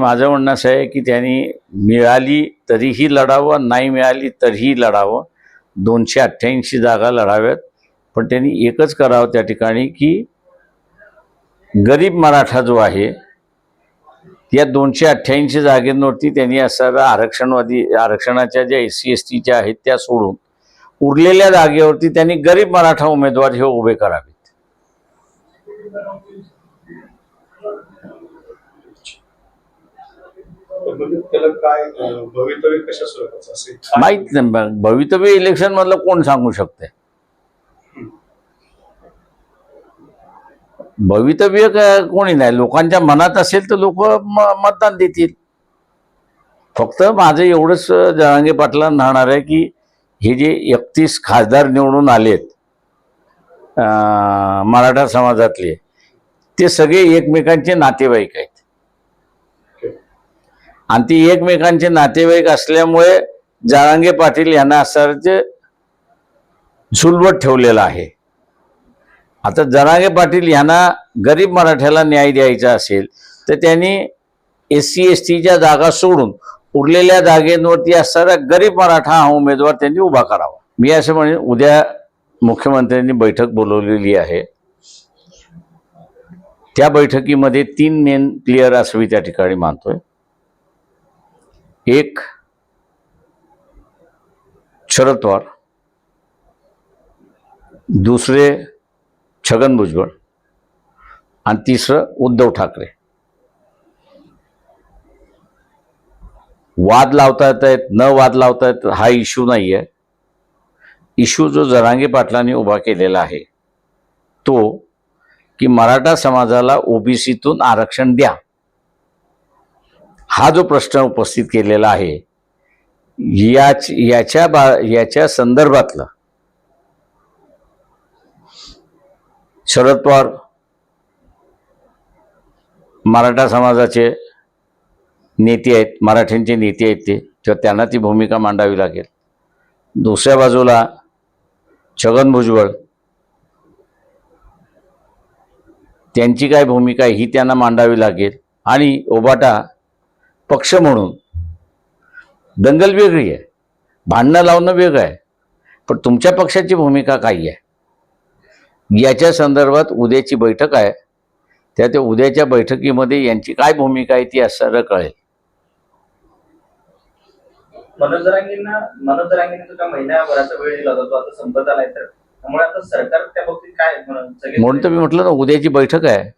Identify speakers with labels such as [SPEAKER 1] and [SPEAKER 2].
[SPEAKER 1] माझं म्हणणं असं आहे की त्यांनी मिळाली तरीही लढावं नाही मिळाली तरीही लढावं. दोनशे अठ्ठ्याऐंशी जागा लढाव्यात. पण त्यांनी एकच करावं त्या ठिकाणी की गरीब मराठा जो आहे या दोनशे अठ्ठ्याऐंशी जागेंवरती त्यांनी असणारा आरक्षणवादी आरक्षणाच्या ज्या एस सी एस टीच्या आहेत त्या सोडून उरलेल्या जागेवरती त्यांनी गरीब मराठा उमेदवार हे उभे करावेत.
[SPEAKER 2] त्याला काय भवितव्य कशा स्वरूपाचं असेल काय-
[SPEAKER 1] माहीत नाही भवितव्य इलेक्शन मधलं कोण सांगू शकते? भवितव्य कोणी नाही. लोकांच्या मनात असेल तर लोक मतदान देतील. फक्त माझं एवढंच जरांगे पाटलांना राहणार आहे की हे जे एकतीस खासदार निवडून आलेत मराठा समाजातले ते सगळे एकमेकांचे नातेवाईक आहेत. आणि ती एकमेकांचे नातेवाईक असल्यामुळे जारांगे पाटील यांना असं ते झुलवत ठेवलेलं आहे. आता जरांगे पाटील यांना गरीब मराठ्याला न्याय द्यायचा असेल तर त्यांनी एस सी एस टीच्या जागा सोडून उरलेल्या जागेंवरती असणारा गरीब मराठा हा उमेदवार त्यांनी उभा करावा. मी असं म्हणेन उद्या मुख्यमंत्र्यांनी बैठक बोलवलेली आहे. त्या बैठकीमध्ये तीन मेन क्लिअर असवी त्या ठिकाणी मानतोय. एक शरद पवार दुसरे छगन भुजबळ आणि तिसरं उद्धव ठाकरे. वाद लावता येत आहेत न वाद लावता येत हा इश्यू नाही आहे इश्यू जो जरांगे पाटलांनी उभा केलेला आहे तो की मराठा समाजाला ओबीसीतून आरक्षण द्या. हा जो प्रश्न उपस्थित केलेला आहे याच याच्या बा याच्या संदर्भातलं शरद पवार मराठा समाजाचे नेते आहेत मराठ्यांचे नेते आहेत ते तर त्यांना ती भूमिका मांडावी लागेल. दुसऱ्या बाजूला छगन भुजबळ त्यांची काय भूमिका आहे ही त्यांना मांडावी लागेल. आणि ओबाटा पक्ष म्हणून. दंगल वेगळी आहे. भांडणं लावणं वेगळं आहे. पण तुमच्या पक्षाची भूमिका काय आहे. याच्या संदर्भात उद्याची बैठक आहे. त्या त्या उद्याच्या बैठकीमध्ये यांची काय भूमिका आहे ती असं कळेल.
[SPEAKER 3] मनोज जरांगेंना मनोज जरांगेंनी तुझ्या महिन्याभराचा वेळ दिला होता तो आता संपत आलाय तर. त्यामुळे आता सरकार त्या बाबतीत काय म्हणून सगळे
[SPEAKER 1] म्हणून तर मी म्हटलं ना उद्याची बैठक आहे.